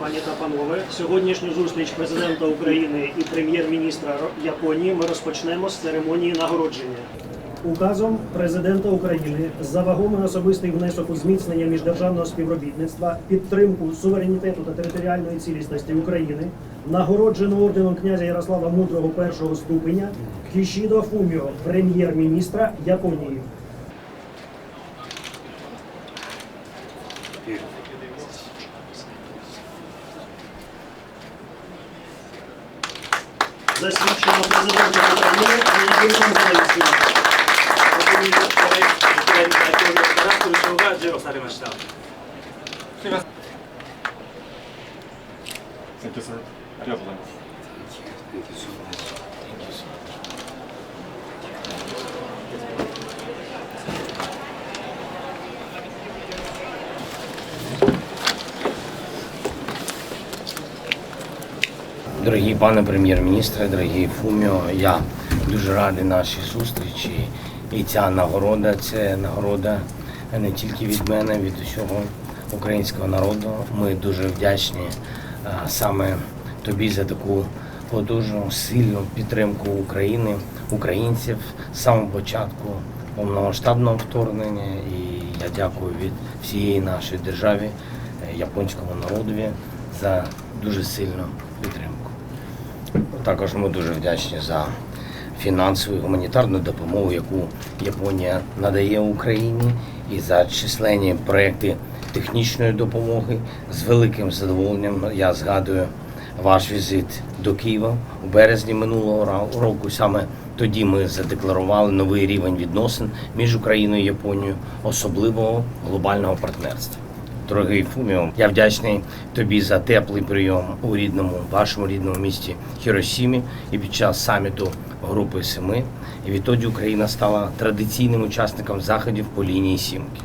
Пані та панове, сьогоднішню зустріч президента України і прем'єр-міністра Японії ми розпочнемо з церемонії нагородження. Указом президента України за вагомий особистий внесок у зміцнення міждержавного співробітництва, підтримку суверенітету та територіальної цілісності України нагороджено орденом князя Ярослава Мудрого першого ступеня Кішідо Фуміо, прем'єр-міністра Японії. ていう。ありがとうございます。Дорогі пане прем'єр-міністре, дорогі Фуміо, я дуже радий нашій зустрічі. І ця нагорода це нагорода не тільки від мене, від усього українського народу. Ми дуже вдячні саме тобі за таку потужну, сильну підтримку України, українців з самого початку повномасштабного вторгнення. І я дякую від всієї нашої держави, е, японському народові за дуже сильну підтримку. Також ми дуже вдячні за фінансову і гуманітарну допомогу, яку Японія надає Україні, і за численні проекти технічної допомоги. З великим задоволенням я згадую ваш візит до Києва у березні минулого року. Саме тоді ми задекларували новий рівень відносин між Україною і Японією, особливого глобального партнерства. Дорогий Фуміо, я вдячний тобі за теплий прийом у рідному, вашому рідному місті Хіросімі і під час саміту Групи Семи. І відтоді Україна стала традиційним учасником заходів по лінії Сімки.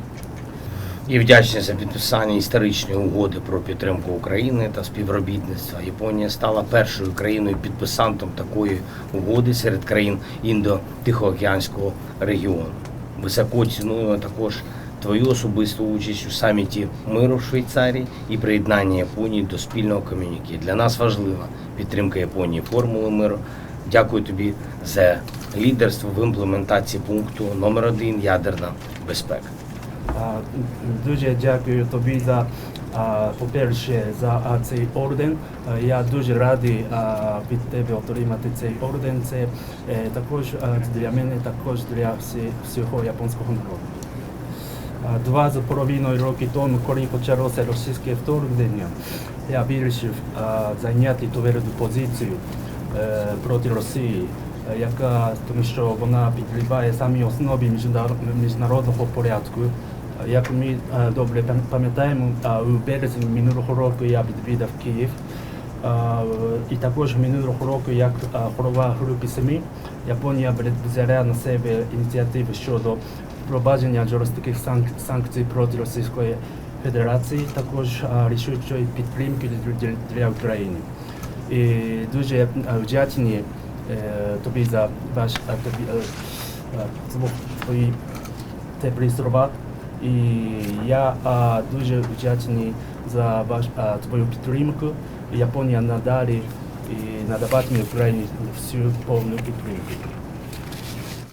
І вдячний за підписання історичної угоди про підтримку України та співробітництва. Японія стала першою країною підписантом такої угоди серед країн Індо-Тихоокеанського регіону. Високо ціную також твою особисту участь у саміті миру в Швейцарії і приєднання Японії до спільного ком'юніке. Для нас важлива підтримка Японії формули миру. Дякую тобі за лідерство в імплементації пункту номер один ядерна безпека. Дуже дякую тобі за, по-перше, за цей орден. Я дуже радий від тебе отримати цей орден. Це е, також для мене, також для всього японського народу. Два з половиною роки тому, коли почалося російське вторгнення, я вирішив зайняти тверду позицію е, проти Росії, е, яка тому що вона підриває самі основи міжнародного порядку. Як ми е, добре пам'ятаємо, у березні минулого року я відвідав Київ. І також минулого року, як голова групи СЕМІ, Японія взяла на себе ініціативу щодо впровадження жорстких санкцій проти Російської Федерації, також рішучої підтримки для, України. І дуже е, вдячні е, тобі за ваш твої теплі слова. І я дуже вдячний за ваш, твою підтримку. Японія надалі і надаватиме Україні всю повну підтримку.